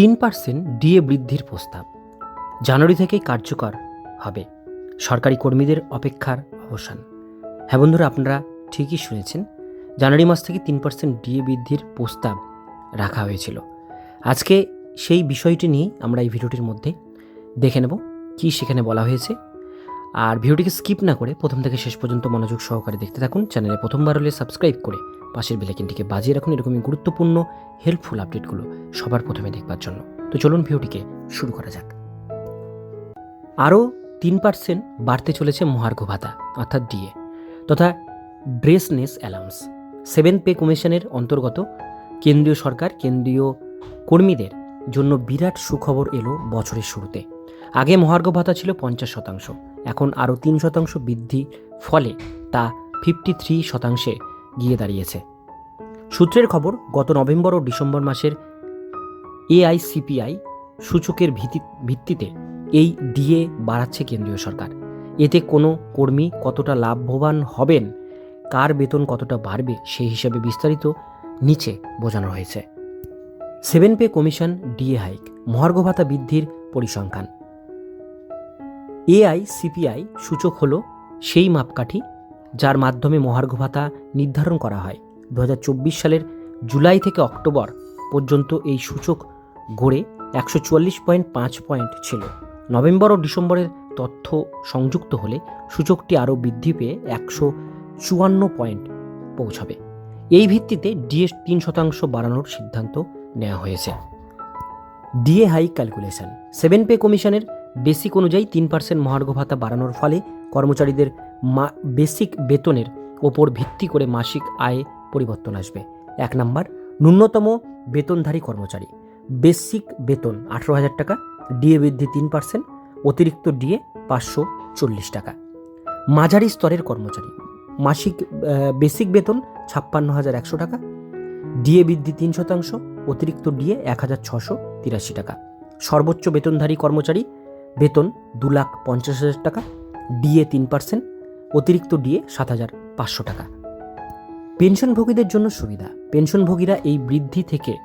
তিন percent DA বৃদ্ধির প্রস্তাব। জানুয়ারি থেকেই কার্যকর হবে। সরকারি কর্মীদের অপেক্ষার অবসান। হ্যাঁ বন্ধুরা, আপনারা ঠিকই শুনেছেন, জানুয়ারি মাস থেকে তিন পার্সেন্ট ডিএ বৃদ্ধির প্রস্তাব রাখা হয়েছিল। আজকে সেই বিষয়টি নিয়ে আমরা এই ভিডিওটির মধ্যে দেখে নেব কী সেখানে বলা হয়েছে। আর ভিডিওটিকে স্কিপ না করে প্রথম থেকে শেষ পর্যন্ত মনোযোগ সহকারে দেখতে থাকুন। চ্যানেলে প্রথমবার হলে সাবস্ক্রাইব করে পাশের বেলাইকিনটিকে বাজিয়ে রাখুন এরকমই গুরুত্বপূর্ণ হেল্পফুল আপডেটগুলো সবার প্রথমে দেখবার জন্য। তো চলুন ভিডিওটিকে শুরু করা যাক। আরও তিন পার্সেন্ট বাড়তে চলেছে মহার্ঘ ভাতা, অর্থাৎ ডিএ তথা ড্রেসনেস অ্যালাউন্স। সেভেন পে কমিশনের অন্তর্গত কেন্দ্রীয় সরকার, কেন্দ্রীয় কর্মীদের জন্য বিরাট সুখবর এলো বছরের শুরুতে। আগে মহার্ঘ ভাতা ছিল পঞ্চাশ শতাংশ, এখন আরও তিন শতাংশ বৃদ্ধি ফলে তা ফিফটি থ্রি শতাংশে গিয়ে দাঁড়িয়েছে। সূত্রের খবর, গত নভেম্বর ও ডিসেম্বর মাসের এআইসিপিআই সূচকের ভিত্তি ভিত্তিতে এই ডিএ বাড়াচ্ছে কেন্দ্রীয় সরকার। এতে কোনো কর্মী কতটা লাভবান হবেন, কার বেতন কতটা বাড়বে সেই হিসাবে বিস্তারিত নিচে বোঝানো হয়েছে। Seven pay commission DA hike, মহার্ঘ ভাতা বৃদ্ধির পরিসংখ্যান। এআই সিপিআই সূচক হল সেই মাপকাঠি যার মাধ্যমে মহার্ঘ ভাতা নির্ধারণ করা হয়। দু হাজার চব্বিশ সালের জুলাই থেকে অক্টোবর পর্যন্ত এই সূচক গড়ে একশো চুয়াল্লিশ পয়েন্ট পাঁচ পয়েন্ট ছিল। নভেম্বর ও ডিসেম্বরের তথ্য সংযুক্ত হলে সূচকটি আরও বৃদ্ধি পেয়ে একশো চুয়ান্ন পয়েন্ট পৌঁছাবে। এই ভিত্তিতে ডিএ তিন শতাংশ বাড়ানোর সিদ্ধান্ত নেওয়া হয়েছে। DA hike calculation. Seven pay কমিশনের বেসিক অনুযায়ী তিন পার্সেন্ট মহার্ঘ ভাতা বাড়ানোর ফলে কর্মচারীদের মা, বেসিক বেতনের ওপর ভিত্তি করে মাসিক আয় পরিবর্তন আসবে। এক নাম্বার, ন্যূনতম বেতনধারী কর্মচারী। বেসিক বেতন আঠেরো হাজার টাকা, ডিএ বৃদ্ধি তিন পার্সেন্ট, অতিরিক্ত ডিএ পাঁচশো চল্লিশ টাকা। মাঝারি স্তরের কর্মচারী। মাসিক বেসিক বেতন ছাপ্পান্ন হাজার একশো টাকা, ডিএ বৃদ্ধি তিন শতাংশ, অতিরিক্ত ডিএ এক হাজার ছশো তিরাশি টাকা। সর্বোচ্চ বেতনধারী কর্মচারী, বেতন দু লাখ পঞ্চাশ হাজার টাকা ডিএ তিন পার্সেন্ট, অতিরিক্ত ডিএ সাত হাজার পাঁচশো টাকা। পেনশনভোগীদের জন্য সুবিধা। পেনশনভোগীরা এই বৃদ্ধি থেকে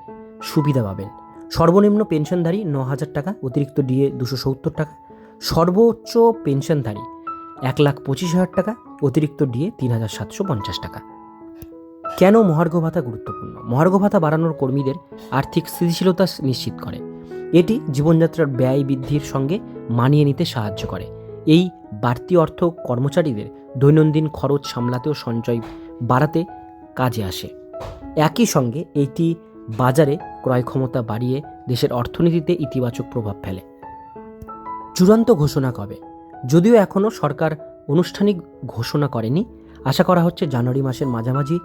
সুবিধা পাবেন। সর্বনিম্ন পেনশনধারী ন হাজার টাকা, অতিরিক্ত ডিএ দুশো সত্তর টাকা। সর্বোচ্চ পেনশনধারী এক লাখ পঁচিশ হাজার টাকা, অতিরিক্ত ডিএ তিন হাজার সাতশো পঞ্চাশ টাকা। কেন মহার্ঘ ভাতা গুরুত্বপূর্ণ? মহার্ঘ ভাতা বাড়ানোর কর্মীদের আর্থিক স্থিতিশীলতা নিশ্চিত করে। এটি জীবনযাত্রার ব্যয় বৃদ্ধির সঙ্গে মানিয়ে নিতে সাহায্য করে। এই বাড়তি অর্থ কর্মচারীদের দৈনন্দিন খরচ সামলাতেও সঞ্চয় বাড়াতে কাজে আসে। একই সঙ্গে এটি বাজারে ক্রয় ক্ষমতা বাড়িয়ে দেশের অর্থনীতিতে ইতিবাচক প্রভাব ফেলে। চূড়ান্ত ঘোষণা কবে? যদিও এখনও সরকার আনুষ্ঠানিক ঘোষণা করেনি, আশা করা হচ্ছে জানুয়ারি মাসের মাঝামাঝি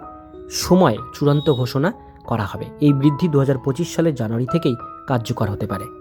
সময়ে চূড়ান্ত ঘোষণা করা হবে। এই বৃদ্ধি দু হাজার পঁচিশ সালের জানুয়ারি থেকেই কার্যকর হতে পারে।